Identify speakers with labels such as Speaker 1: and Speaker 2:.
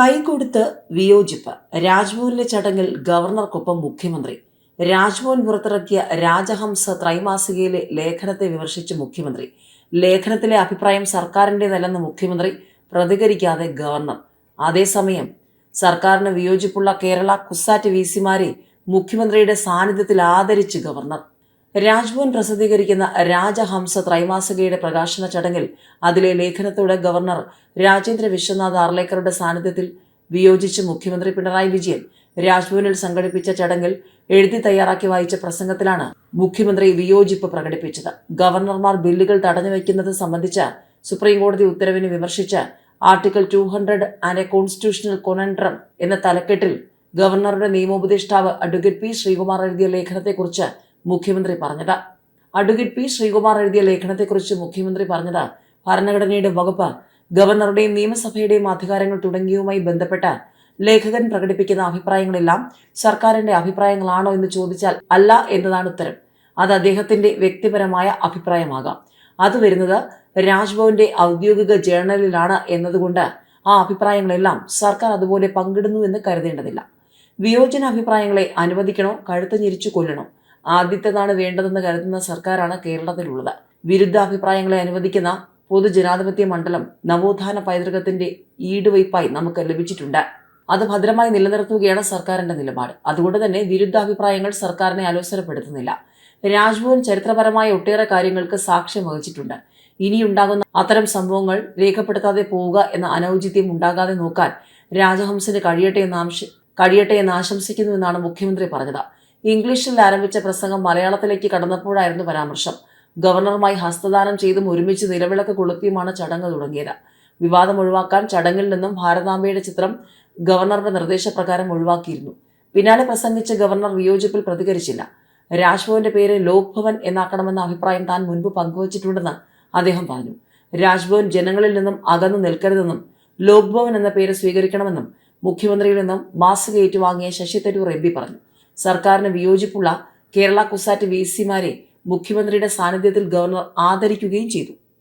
Speaker 1: കൈകൊടുത്ത് വിയോജിപ്പ്. രാജ്ഭവനിലെ ചടങ്ങിൽ ഗവർണർക്കൊപ്പം മുഖ്യമന്ത്രി. രാജ്ഭവൻ പുറത്തിറക്കിയ രാജഹംസ ത്രൈമാസികയിലെ ലേഖനത്തെ വിമർശിച്ച് മുഖ്യമന്ത്രി. ലേഖനത്തിലെ അഭിപ്രായം സർക്കാരിന്റെതല്ലെന്ന് മുഖ്യമന്ത്രി പ്രതികരിക്കാതെ ഗവർണർ. അതേസമയം സർക്കാരിന് വിയോജിപ്പുള്ള കേരള കുസാറ്റ് വി സിമാരെ മുഖ്യമന്ത്രിയുടെ സാന്നിധ്യത്തിൽ ആദരിച്ച് ഗവർണർ. രാജ്ഭവൻ പ്രസിദ്ധീകരിക്കുന്ന രാജഹംസ ത്രൈമാസികയുടെ പ്രകാശന ചടങ്ങിൽ അതിലെ ലേഖനത്തോടെ ഗവർണർ രാജേന്ദ്ര വിശ്വനാഥ് ആർലേക്കറുടെ സാന്നിധ്യത്തിൽ വിയോജിച്ച് മുഖ്യമന്ത്രി പിണറായി വിജയൻ രാജ്ഭവനിൽ സംഘടിപ്പിച്ച ചടങ്ങിൽ എഴുതി തയ്യാറാക്കി വായിച്ച പ്രസംഗത്തിലാണ് മുഖ്യമന്ത്രി വിയോജിപ്പ് പ്രകടിപ്പിച്ചത്. ഗവർണർമാർ ബില്ലുകൾ തടഞ്ഞുവെക്കുന്നത് സംബന്ധിച്ച സുപ്രീംകോടതി ഉത്തരവിനെ വിമർശിച്ച് article two hundred and a constitutional conundrum എന്ന തലക്കെട്ടിൽ ഗവർണറുടെ നിയമോപദേഷ്ടാവ് അഡ്വക്കേറ്റ് പി ശ്രീകുമാർ എഴുതിയ ലേഖനത്തെക്കുറിച്ച് മുഖ്യമന്ത്രി പറഞ്ഞത്. അഡ്വക്കേറ്റ് പി ശ്രീകുമാർ എഴുതിയ ലേഖനത്തെക്കുറിച്ച് മുഖ്യമന്ത്രി പറഞ്ഞത്. ഭരണഘടനയുടെ വകുപ്പ് ഗവർണറുടെയും നിയമസഭയുടെയും അധികാരങ്ങൾ തുടങ്ങിയവുമായി ബന്ധപ്പെട്ട് ലേഖകൻ പ്രകടിപ്പിക്കുന്ന അഭിപ്രായങ്ങളെല്ലാം സർക്കാരിന്റെ അഭിപ്രായങ്ങളാണോ എന്ന് ചോദിച്ചാൽ അല്ല എന്നതാണ് ഉത്തരം. അത് അദ്ദേഹത്തിന്റെ വ്യക്തിപരമായ അഭിപ്രായമാകാം. അത് വരുന്നത് രാജ്ഭവന്റെ ഔദ്യോഗിക ജേർണലിലാണ് എന്നതുകൊണ്ട് ആ അഭിപ്രായങ്ങളെല്ലാം സർക്കാർ അതുപോലെ പങ്കിടുന്നു എന്ന് കരുതേണ്ടതില്ല. വിയോജന അഭിപ്രായങ്ങളെ അനുവദിക്കണോ കഴുത്ത് ഞെരിച്ചു കൊല്ലണോ? ആദ്യത്തേതാണ് വേണ്ടതെന്ന് കരുതുന്ന സർക്കാരാണ് കേരളത്തിലുള്ളത്. വിരുദ്ധാഭിപ്രായങ്ങളെ അനുവദിക്കുന്ന പൊതുജനാധിപത്യ മണ്ഡലം നവോത്ഥാന പൈതൃകത്തിന്റെ ഈടുവയ്പായി നമുക്ക് ലഭിച്ചിട്ടുണ്ട്. അത് ഭദ്രമായി നിലനിർത്തുകയാണ് സർക്കാരിന്റെ നിലപാട്. അതുകൊണ്ട് തന്നെ വിരുദ്ധാഭിപ്രായങ്ങൾ സർക്കാരിനെ അലോസരപ്പെടുത്തുന്നില്ല. രാജ്ഭവൻ ചരിത്രപരമായ ഒട്ടേറെ കാര്യങ്ങൾക്ക് സാക്ഷ്യം വഹിച്ചിട്ടുണ്ട്. ഇനിയുണ്ടാകുന്ന അത്തരം സംഭവങ്ങൾ രേഖപ്പെടുത്താതെ പോവുക എന്ന അനൗചിത്യം ഉണ്ടാകാതെ നോക്കാൻ രാജഹംസിന് കഴിയട്ടെ എന്ന് കഴിയട്ടെ എന്ന് ആശംസിക്കുന്നു എന്നാണ് മുഖ്യമന്ത്രി പറഞ്ഞത്. ഇംഗ്ലീഷിൽ ആരംഭിച്ച പ്രസംഗം മലയാളത്തിലേക്ക് കടന്നപ്പോഴായിരുന്നു പരാമർശം. ഗവർണറുമായി ഹസ്തദാനം ചെയ്തും ഒരുമിച്ച് നിലവിളക്ക് കൊളുത്തിയുമാണ് ചടങ്ങ് തുടങ്ങിയത്. വിവാദം ഒഴിവാക്കാൻ ചടങ്ങിൽ നിന്നും ഭാരതാംബയുടെ ചിത്രം ഗവർണറുടെ നിർദ്ദേശപ്രകാരം ഒഴിവാക്കിയിരുന്നു. പിന്നാലെ പ്രസംഗിച്ച ഗവർണർ വിയോജിപ്പിൽ പ്രതികരിച്ചില്ല. രാജ്ഭവന്റെ പേര് ലോക് ഭവൻ എന്നാക്കണമെന്ന അഭിപ്രായം താൻ മുൻപ് പങ്കുവച്ചിട്ടുണ്ടെന്ന് അദ്ദേഹം പറഞ്ഞു. രാജ്ഭവൻ ജനങ്ങളിൽ നിന്നും അകന്നു നിൽക്കരുതെന്നും ലോക് ഭവൻ എന്ന പേര് സ്വീകരിക്കണമെന്നും മുഖ്യമന്ത്രിയിൽ നിന്നും മാസിക ഏറ്റുവാങ്ങിയ ശശി തരൂർ എം പറഞ്ഞു. സർക്കാരിന് വിയോജിപ്പുള്ള കേരള കുസാറ്റ് വി സിമാരെ മുഖ്യമന്ത്രിയുടെ സാന്നിധ്യത്തിൽ ഗവർണർ ആദരിക്കുകയും ചെയ്തു.